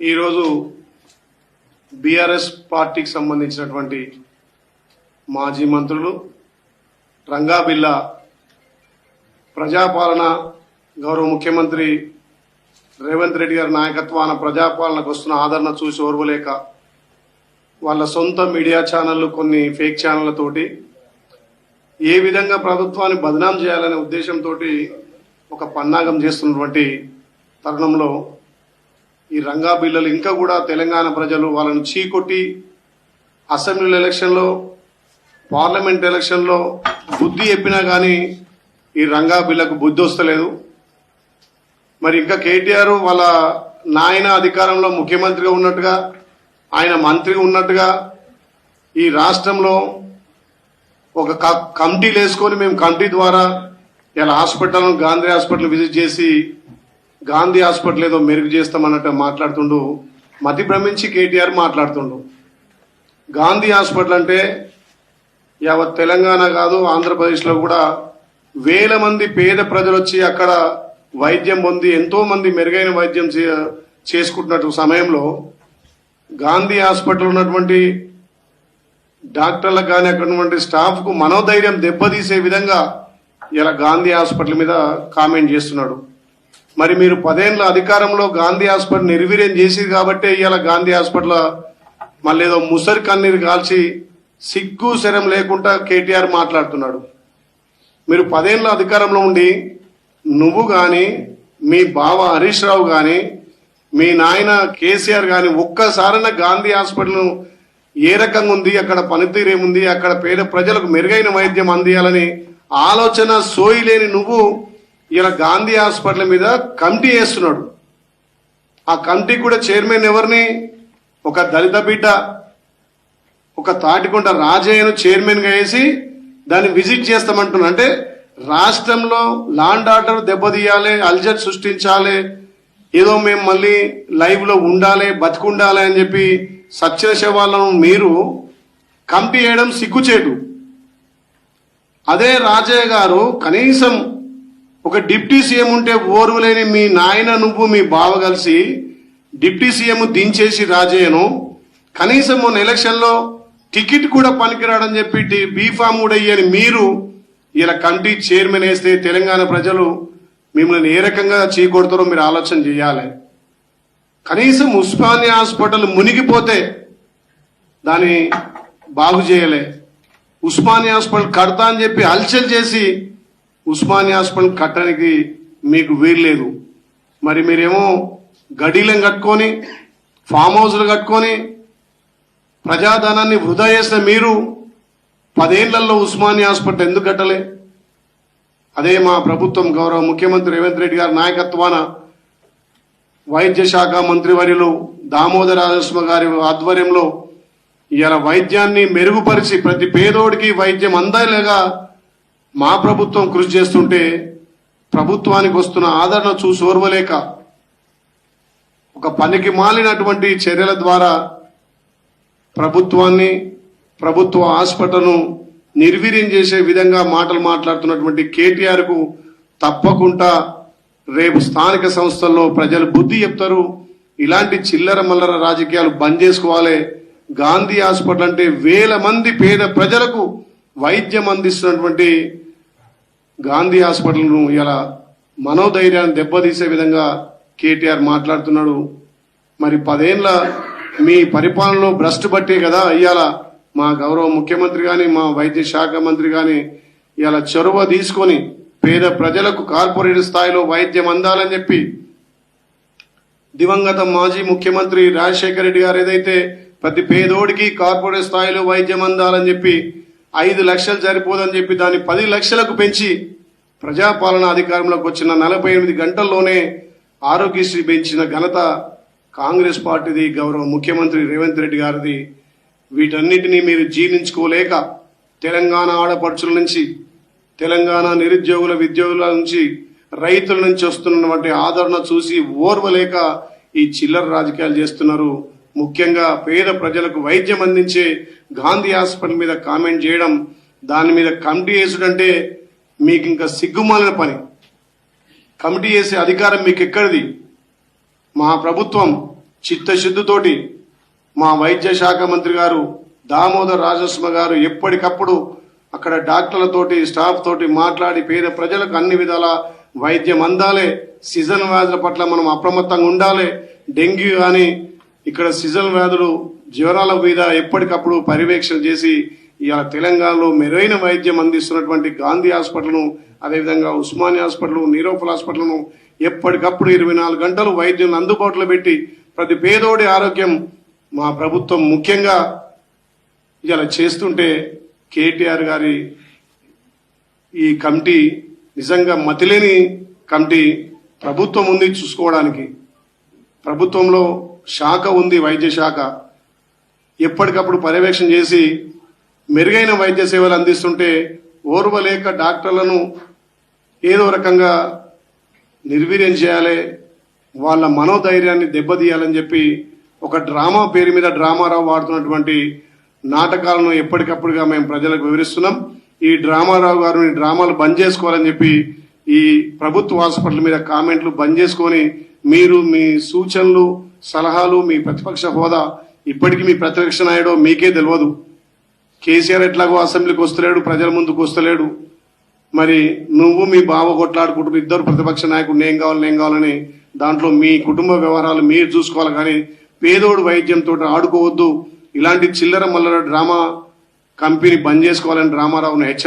ఈరోజు బీఆర్ఎస్ పార్టీకి సంబంధించినటువంటి మాజీ మంత్రులు రంగాబిల్లా ప్రజాపాలన గౌరవ ముఖ్యమంత్రి రేవంత్ రెడ్డి గారి నాయకత్వాన ప్రజాపాలనకు వస్తున్న ఆదరణ చూసి ఓర్వలేక వాళ్ళ సొంత మీడియా ఛానళ్ళు కొన్ని ఫేక్ ఛానళ్ళతోటి ఏ విధంగా ప్రభుత్వాన్ని బదనాం చేయాలనే ఉద్దేశంతో ఒక పన్నాగం చేస్తున్నటువంటి తరుణంలో ఈ రంగా బిల్లలు ఇంకా కూడా తెలంగాణ ప్రజలు వాళ్ళను చీకొట్టి అసెంబ్లీ ఎలక్షన్లో పార్లమెంట్ ఎలక్షన్లో బుద్ధి చెప్పినా కానీ ఈ రంగా బిల్లకు బుద్ధి వస్తలేదు. మరి ఇంకా కేటీఆర్ వాళ్ళ నాయన అధికారంలో ముఖ్యమంత్రిగా ఉన్నట్టుగా ఆయన మంత్రిగా ఉన్నట్టుగా ఈ రాష్ట్రంలో ఒక క- కమిటీలు వేసుకొని మేము కమిటీ ద్వారా ఇలా హాస్పిటల్ గాంధీ హాస్పిటల్ విజిట్ చేసి గాంధీ హాస్పిటల్ ఏదో మెరుగు చేస్తామన్నట్టు మాట్లాడుతుండు. మతి భ్రమించి కేటీఆర్ మాట్లాడుతుండు. గాంధీ హాస్పిటల్ అంటే యావత్ తెలంగాణ కాదు ఆంధ్రప్రదేశ్లో కూడా వేల మంది పేద ప్రజలు వచ్చి అక్కడ వైద్యం పొంది ఎంతో మంది మెరుగైన వైద్యం చే- చేసుకుంటున్నట్టు సమయంలో గాంధీ హాస్పిటల్ ఉన్నటువంటి డాక్టర్లకు కానీ అక్కడ ఉన్నటువంటి మనోధైర్యం దెబ్బతీసే విధంగా ఇలా గాంధీ హాస్పిటల్ మీద కామెంట్ చేస్తున్నాడు. మరి మీరు పదేళ్ళ అధికారంలో గాంధీ హాస్పిటల్ నిర్వీర్యం చేసింది కాబట్టే ఇవాళ గాంధీ హాస్పిటల్ మళ్ళీ ఏదో ముసరి కన్నీరు కాల్చి సిగ్గు శరం లేకుండా కేటీఆర్ మాట్లాడుతున్నాడు. మీరు పదేళ్ళ అధికారంలో ఉండి నువ్వు గాని మీ బావ హరీష్ రావు కానీ మీ నాయన కేసీఆర్ కానీ ఒక్కసారైనా గాంధీ హాస్పిటల్ను ఏ రకంగా ఉంది అక్కడ పనితీరు ఏముంది అక్కడ పేద ప్రజలకు మెరుగైన వైద్యం అందియాలని ఆలోచన సోయి లేని నువ్వు ఇలా గాంధీ హాస్పిటల్ మీద కమిటీ వేస్తున్నాడు. ఆ కమిటీ కూడా చైర్మన్ ఎవరిని? ఒక దళిత బిడ్డ ఒక తాటికొండ రాజయ్యను చైర్మన్గా వేసి దాన్ని విజిట్ చేస్తామంటున్నా. అంటే రాష్ట్రంలో లాండ్ ఆర్డర్ దెబ్బతీయాలి అల్జర్ సృష్టించాలి ఏదో మేము మళ్ళీ లైవ్లో ఉండాలి బతికుండాలి అని చెప్పి సచ్చిన మీరు కంపి వేయడం సిగ్గుచేటు. అదే రాజయ్య గారు కనీసం ఒక డిప్టీ సీఎం ఉంటే ఓర్వలేని మీ నాయన నువ్వు మీ బావ కలిసి డిప్టీ సీఎం దించేసి రాజయ్యను కనీసం మొన్న ఎలక్షన్లో టికెట్ కూడా పనికిరాడని చెప్పి బీఫామ్ కూడా అయ్యని మీరు ఇలా కంటి చైర్మన్ వేస్తే తెలంగాణ ప్రజలు మిమ్మల్ని ఏ రకంగా చీకొడతారో మీరు ఆలోచన చేయాలి. కనీసం ఉస్మానియా హాస్పిటల్ మునిగిపోతే దాన్ని బాగు చేయలే. ఉస్మానియా హాస్పిటల్ కడతా అని చెప్పి హల్చల్ చేసి ఉస్మానియా హాస్పిటల్ కట్టడానికి మీకు వీల్లేదు మరి మీరేమో గడీలను కట్టుకొని ఫామ్ హౌస్లు కట్టుకొని ప్రజాధనాన్ని వృధా చేసిన మీరు పదేళ్ళలో ఉస్మానియా హాస్పిటల్ ఎందుకు కట్టలే? అదే మా ప్రభుత్వం గౌరవ ముఖ్యమంత్రి రేవంత్ రెడ్డి గారి నాయకత్వాన వైద్య శాఖ మంత్రివర్యులు దామోదర రాజస్వ గారి ఆధ్వర్యంలో ఇలా వైద్యాన్ని మెరుగుపరిచి ప్రతి పేదోడికి వైద్యం అందేలాగా మా ప్రభుత్వం కృషి చేస్తుంటే ప్రభుత్వానికి వస్తున్న ఆదరణ చూసి ఓర్వలేక ఒక పనికి మాలినటువంటి చర్యల ద్వారా ప్రభుత్వాన్ని ప్రభుత్వ హాస్పిటల్ను నిర్వీర్యం చేసే విధంగా మాటలు మాట్లాడుతున్నటువంటి కేటీఆర్కు తప్పకుండా రేపు స్థానిక సంస్థల్లో ప్రజలు బుద్ధి చెప్తారు. ఇలాంటి చిల్లర మల్లర రాజకీయాలు బంద్ చేసుకోవాలి. గాంధీ హాస్పిటల్ అంటే వేల మంది పేద ప్రజలకు వైద్యం అందిస్తున్నటువంటి గాంధీ హాస్పిటల్ను ఇలా మనోధైర్యాన్ని దెబ్బతీసే విధంగా కేటీఆర్ మాట్లాడుతున్నాడు. మరి పదేళ్ళ మీ పరిపాలనలో భ్రష్టు పట్టే కదా ఇవాళ మా గౌరవ ముఖ్యమంత్రి కానీ మా వైద్య శాఖ మంత్రి కానీ ఇలా చొరవ తీసుకొని పేద ప్రజలకు కార్పొరేట్ స్థాయిలో వైద్యం అందాలని చెప్పి దివంగత మాజీ ముఖ్యమంత్రి రాజశేఖర రెడ్డి గారు ఏదైతే ప్రతి పేదోడికి కార్పొరేట్ స్థాయిలో వైద్యం అందాలని చెప్పి ఐదు లక్షలు సరిపోదని చెప్పి దాన్ని పది లక్షలకు పెంచి ప్రజాపాలన అధికారంలోకి వచ్చిన నలభై ఎనిమిది గంటల్లోనే ఆరోగ్యశ్రీ పెంచిన ఘనత కాంగ్రెస్ పార్టీది గౌరవ ముఖ్యమంత్రి రేవంత్ రెడ్డి గారిది. వీటన్నిటినీ మీరు జీర్ణించుకోలేక తెలంగాణ ఆడపడుచుల నుంచి తెలంగాణ నిరుద్యోగుల విద్యోగుల నుంచి రైతుల నుంచి వస్తున్నటువంటి ఆదరణ చూసి ఓర్వలేక ఈ చిల్లర రాజకీయాలు చేస్తున్నారు. ముఖ్యంగా పేద ప్రజలకు వైద్యం అందించే గాంధీ హాస్పిటల్ మీద కామెంట్ చేయడం దాని మీద కమిటీ వేసుడంటే మీకు ఇంకా సిగ్గుమాలిన పని. కమిటీ వేసే అధికారం మీకు ఎక్కడిది? మా ప్రభుత్వం చిత్తశుద్ధితోటి మా వైద్య శాఖ మంత్రి గారు దామోదర్ రాజస్మ గారు ఎప్పటికప్పుడు అక్కడ డాక్టర్లతోటి స్టాఫ్ తోటి మాట్లాడి పేద ప్రజలకు అన్ని విధాల వైద్యం అందాలి. సీజన్ వ్యాధుల పట్ల మనం అప్రమత్తంగా ఉండాలి. డెంగ్యూ కానీ ఇక్కడ సీజన్ వ్యాధులు జ్వరాల మీద ఎప్పటికప్పుడు పర్యవేక్షణ చేసి ఇవాళ తెలంగాణలో మెరుగైన వైద్యం అందిస్తున్నటువంటి గాంధీ హాస్పిటల్ను అదేవిధంగా ఉస్మానియా హాస్పిటల్ నీరోఫల్ హాస్పిటల్ను ఎప్పటికప్పుడు ఇరవై నాలుగు గంటలు వైద్యం అందుబాటులో పెట్టి ప్రతి పేదోడి ఆరోగ్యం మా ప్రభుత్వం ముఖ్యంగా ఇలా చేస్తుంటే కేటీఆర్ గారి ఈ కమిటీ నిజంగా మతిలేని కమిటీ ప్రభుత్వం ఉంది చూసుకోవడానికి. ప్రభుత్వంలో శాఖ ఉంది వైద్య శాఖ. ఎప్పటికప్పుడు పర్యవేక్షణ చేసి మెరుగైన వైద్య సేవలు అందిస్తుంటే ఓర్వలేక డాక్టర్లను ఏదో రకంగా నిర్వీర్యం చేయాలి వాళ్ళ మనోధైర్యాన్ని దెబ్బతీయాలని చెప్పి ఒక డ్రామా పేరు మీద డ్రామారావు వాడుతున్నటువంటి నాటకాలను ఎప్పటికప్పుడుగా మేము ప్రజలకు వివరిస్తున్నాం. ఈ డ్రామారావు గారిని డ్రామాలు బంద్ చేసుకోవాలని చెప్పి ఈ ప్రభుత్వ హాస్పిటల్ మీద కామెంట్లు బంద్ చేసుకొని మీరు మీ సూచనలు సలహాలు మీ ప్రతిపక్ష హోదా ఇప్పటికీ మీ ప్రతిపక్ష నాయుడు మీకే తెలియదు కేసీఆర్ ఎట్లాగో అసెంబ్లీకి వస్తలేడు ప్రజల ముందుకు వస్తలేడు. మరి నువ్వు మీ బావ కొట్లాడుకుంటూ ఇద్దరు ప్రతిపక్ష నాయకుడు నేను కావాలి నేను కావాలని దాంట్లో మీ కుటుంబ వ్యవహారాలు మీరు చూసుకోవాలి కానీ పేదోడు వైద్యంతో ఆడుకోవద్దు. ఇలాంటి చిల్లర మల్లర డ్రామా కంపెనీ బంద్ చేసుకోవాలని రామారావును హెచ్చరి